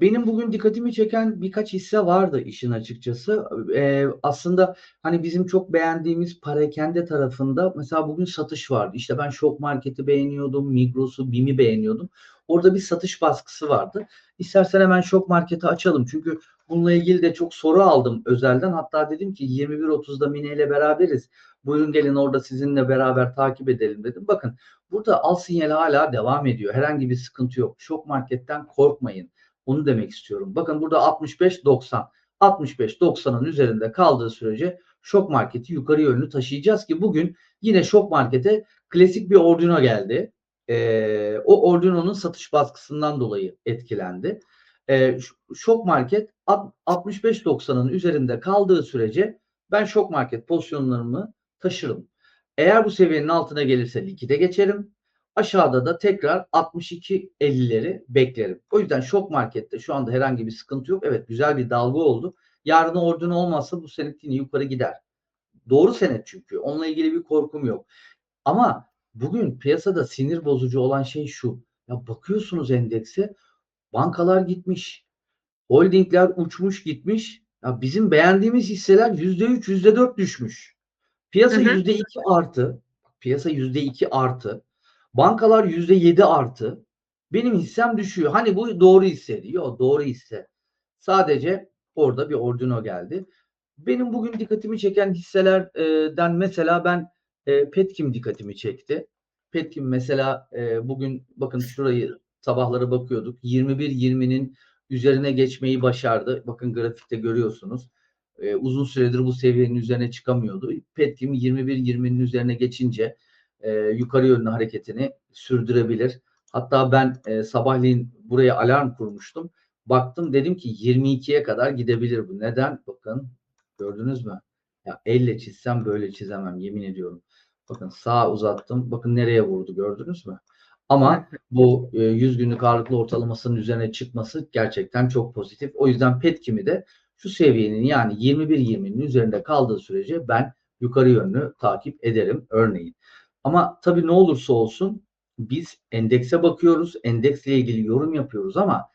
Benim bugün dikkatimi çeken birkaç hisse vardı işin açıkçası. Eee, aslında hani bizim çok beğendiğimiz Parakende tarafında mesela bugün satış vardı. İşte ben Şok Market'i beğeniyordum, Migros'u, BİM'i beğeniyordum. Orada bir satış baskısı vardı. İstersen hemen Şok Market'i açalım. Çünkü bununla ilgili de çok soru aldım özelden. Hatta dedim ki 21.30'da Mine ile beraberiz. Buyurun gelin orada sizinle beraber takip edelim dedim. Bakın burada al sinyali hala devam ediyor. Herhangi bir sıkıntı yok. Şok Market'ten korkmayın. Onu demek istiyorum. Bakın burada 65-90. 65-90'ın üzerinde kaldığı sürece şok marketi yukarı yönlü taşıyacağız ki bugün yine şok markete klasik bir ordino geldi. Ee, o ordinonun satış baskısından dolayı etkilendi. Ee, şok market 65-90'ın üzerinde kaldığı sürece ben şok market pozisyonlarımı taşırım. Eğer bu seviyenin altına gelirse likide geçerim. Aşağıda da tekrar 62.50'leri beklerim. O yüzden şok markette şu anda herhangi bir sıkıntı yok. Evet güzel bir dalga oldu. Yarın ordun olmazsa bu senet yine yukarı gider. Doğru senet çünkü. Onunla ilgili bir korkum yok. Ama bugün piyasada sinir bozucu olan şey şu. Ya bakıyorsunuz endekse bankalar gitmiş. Holdingler uçmuş gitmiş. Ya bizim beğendiğimiz hisseler %3, %4 düşmüş. Piyasa hı hı. %2 artı. Piyasa %2 artı. Bankalar yüzde yedi artı. Benim hissem düşüyor. Hani bu doğru hisse diyor. Doğru hisse. Sadece orada bir ordino geldi. Benim bugün dikkatimi çeken hisselerden mesela ben e, Petkim dikkatimi çekti. Petkim mesela e, bugün bakın şurayı sabahları bakıyorduk. 21-20'nin üzerine geçmeyi başardı. Bakın grafikte görüyorsunuz. E, uzun süredir bu seviyenin üzerine çıkamıyordu. Petkim 21-20'nin üzerine geçince e, yukarı yönlü hareketini sürdürebilir. Hatta ben e, sabahleyin buraya alarm kurmuştum. Baktım dedim ki 22'ye kadar gidebilir bu. Neden? Bakın gördünüz mü? Ya elle çizsem böyle çizemem yemin ediyorum. Bakın sağ uzattım. Bakın nereye vurdu gördünüz mü? Ama bu e, 100 günlük ağırlıklı ortalamasının üzerine çıkması gerçekten çok pozitif. O yüzden Petkim'i de şu seviyenin yani 21-20'nin üzerinde kaldığı sürece ben yukarı yönlü takip ederim örneğin. Ama tabii ne olursa olsun biz endekse bakıyoruz, endeksle ilgili yorum yapıyoruz ama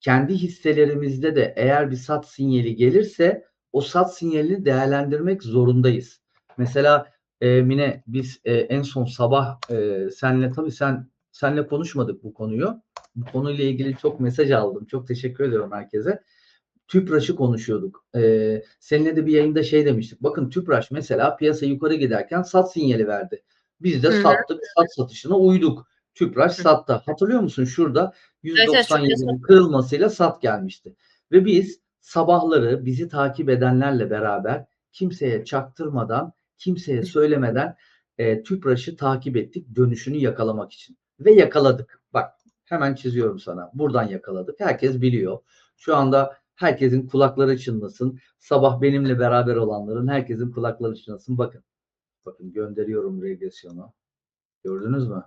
kendi hisselerimizde de eğer bir sat sinyali gelirse o sat sinyalini değerlendirmek zorundayız. Mesela e, Mine biz e, en son sabah e, senle tabii sen senle konuşmadık bu konuyu. Bu konuyla ilgili çok mesaj aldım. Çok teşekkür ediyorum herkese. Tüpraş'ı konuşuyorduk. Ee, seninle de bir yayında şey demiştik. Bakın Tüpraş mesela piyasa yukarı giderken sat sinyali verdi. Biz de Hı-hı. sattık, sat satışına uyduk. Tüpraş Hı-hı. sattı. Hatırlıyor musun? Şurada 197'nin evet, kırılmasıyla sat gelmişti. Ve biz sabahları bizi takip edenlerle beraber kimseye çaktırmadan, kimseye söylemeden e, Tüpraş'ı takip ettik dönüşünü yakalamak için. Ve yakaladık. Bak hemen çiziyorum sana. Buradan yakaladık. Herkes biliyor. Şu anda herkesin kulakları çınlasın. Sabah benimle beraber olanların herkesin kulakları çınlasın. Bakın Bakın gönderiyorum regresyonu. Gördünüz mü?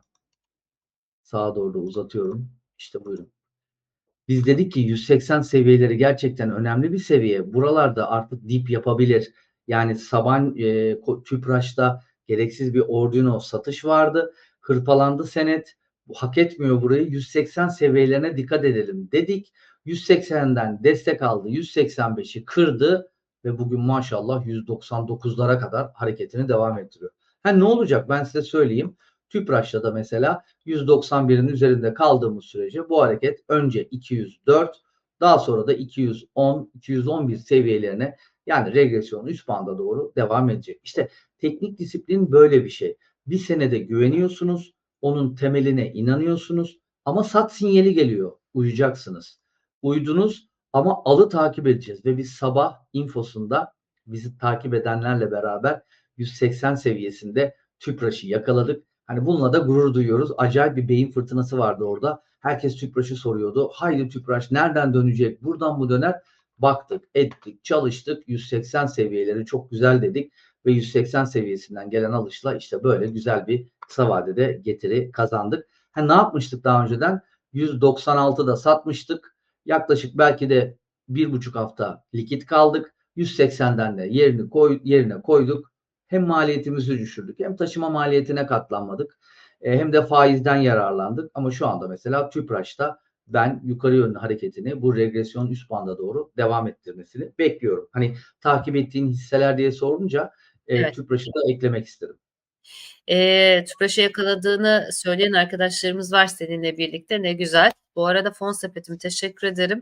Sağa doğru uzatıyorum. İşte buyurun. Biz dedik ki 180 seviyeleri gerçekten önemli bir seviye. Buralarda artık dip yapabilir. Yani Saban e, Tüpraş'ta gereksiz bir ordino satış vardı. Hırpalandı senet. Bu hak etmiyor burayı. 180 seviyelerine dikkat edelim dedik. 180'den destek aldı. 185'i kırdı ve bugün maşallah 199'lara kadar hareketini devam ettiriyor. Ha ne olacak ben size söyleyeyim. Tüpraş'ta da mesela 191'in üzerinde kaldığımız sürece bu hareket önce 204 daha sonra da 210 211 seviyelerine yani regresyon üst banda doğru devam edecek. İşte teknik disiplin böyle bir şey. Bir senede güveniyorsunuz, onun temeline inanıyorsunuz ama sat sinyali geliyor. Uyacaksınız. Uydunuz ama alı takip edeceğiz ve biz sabah infosunda bizi takip edenlerle beraber 180 seviyesinde tüpraşı yakaladık. Hani bununla da gurur duyuyoruz. Acayip bir beyin fırtınası vardı orada. Herkes tüpraşı soruyordu. Haydi tüpraş nereden dönecek? Buradan mı döner? Baktık, ettik, çalıştık. 180 seviyeleri çok güzel dedik ve 180 seviyesinden gelen alışla işte böyle güzel bir kısa vadede getiri kazandık. Ha, ne yapmıştık daha önceden? 196'da satmıştık. Yaklaşık belki de bir buçuk hafta likit kaldık. 180'den de yerini koy, yerine koyduk. Hem maliyetimizi düşürdük hem taşıma maliyetine katlanmadık. E, hem de faizden yararlandık. Ama şu anda mesela Tüpraş'ta ben yukarı yönlü hareketini bu regresyon üst banda doğru devam ettirmesini bekliyorum. Hani takip ettiğin hisseler diye sorunca e, Evet. Tüpraş'ı da eklemek isterim. Eee, Tüpraş'ı yakaladığını söyleyen arkadaşlarımız var seninle birlikte. Ne güzel. Bu arada Fon Sepet'im teşekkür ederim.